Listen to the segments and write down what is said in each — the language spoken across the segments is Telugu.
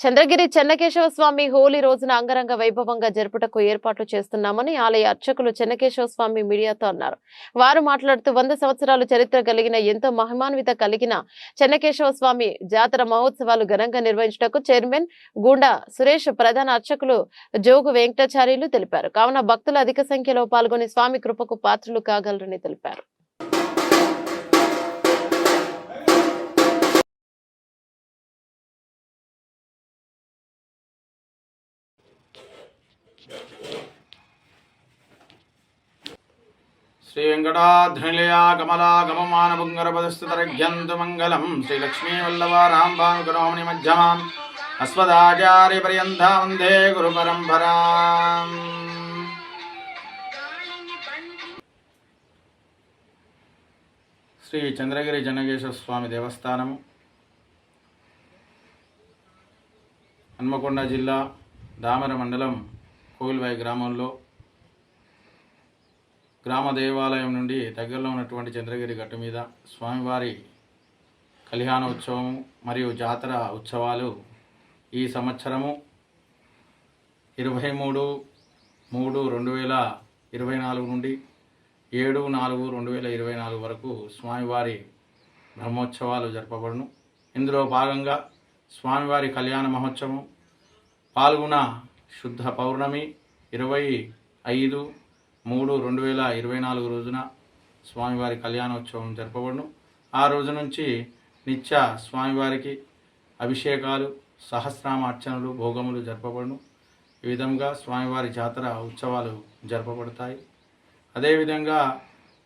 చంద్రగిరి చెన్నకేశవ స్వామి హోలీ రోజున అంగరంగ వైభవంగా జరుపుటకు ఏర్పాట్లు చేస్తున్నామని ఆలయ అర్చకులు చెన్నకేశవ స్వామి మీడియాతో అన్నారు. వారు మాట్లాడుతూ వంద సంవత్సరాలు చరిత్ర కలిగిన ఎంతో మహిమాన్విత కలిగిన చెన్నకేశవ స్వామి జాతర మహోత్సవాలు ఘనంగా నిర్వహించుటకు చైర్మన్ గూండా సురేష్ ప్రధాన అర్చకులు జోగు వెంకటాచార్యులు తెలిపారు. కావున భక్తులు అధిక సంఖ్యలో పాల్గొని స్వామి కృపకు పాత్రలు కాగలరని తెలిపారు. శ్రీ వెంకటాద్రినిలయా కమలా గమమానపుంగరపదస్థితరఘ్యంతు మంగళం శ్రీ లక్ష్మీ మధ్యమాం అస్మదాచార్యపర్యంతా వందే గురు పరంపరా శ్రీ చంద్రగిరి జనగేశ్వర స్వామి దేవస్థానము హన్మకొండ జిల్లా దామర మండలం కోవిల్వాయి గ్రామంలో గ్రామ దేవాలయం నుండి దగ్గరలో ఉన్నటువంటి చంద్రగిరి గట్టు మీద స్వామివారి కళ్యాణ ఉత్సవం మరియు జాతర ఉత్సవాలు ఈ సంవత్సరము ఇరవై మూడు మూడు రెండు వేల ఇరవై నాలుగు నుండి ఏడు నాలుగు రెండు వేల ఇరవై నాలుగు వరకు స్వామివారి బ్రహ్మోత్సవాలు జరపబడును. ఇందులో భాగంగా స్వామివారి కళ్యాణ మహోత్సవం పాల్గొన శుద్ధ పౌర్ణమి ఇరవై ఐదు మూడు రెండు వేల ఇరవై నాలుగు రోజున స్వామివారి కళ్యాణోత్సవం జరపబడును. ఆ రోజు నుంచి నిత్య స్వామివారికి అభిషేకాలు సహస్రామ అర్చనలు భోగములు జరపబడును. ఈ విధంగా స్వామివారి జాతర ఉత్సవాలు జరపబడతాయి. అదేవిధంగా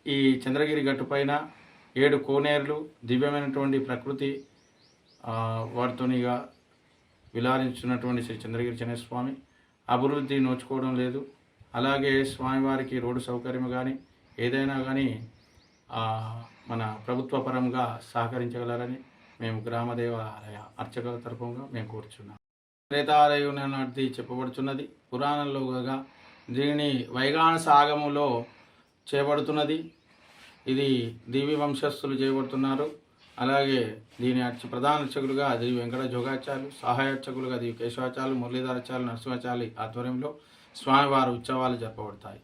ఈ చంద్రగిరి గట్టుపైన ఏడు కోనేరులు దివ్యమైనటువంటి ప్రకృతి వాటితోనిగా విలారించున్నటువంటి శ్రీ చంద్రగిరి చెన్నస్వామి. అభివృద్ధి నోచుకోవడం లేదు. అలాగే స్వామివారికి రోడ్డు సౌకర్యం కానీ ఏదైనా కానీ మన ప్రభుత్వ పరంగా సహకరించగలరని మేము గ్రామదేవాలయ అర్చకుల తరఫుగా మేము కోరుచున్నాం. త్రేతాలయం చెప్పబడుతున్నది చెప్పబడుచున్నది. పురాణంలోగా దీనిని వైగాన సాగములో చేపడుతున్నది. ఇది దివి వంశస్థులు చేయబడుతున్నారు. అలాగే దీని అర్చ ప్రధాన అర్చకులుగా అది వెంకట జోగాచార్యులు సహాయ అర్చకులుగా అది కేశవాచార్యులు మురళీధరాచార్యులు నరసింహాచార్యులు ఆధ్వర్యంలో స్వామివారి ఉత్సవాలు జరపబడతాయి.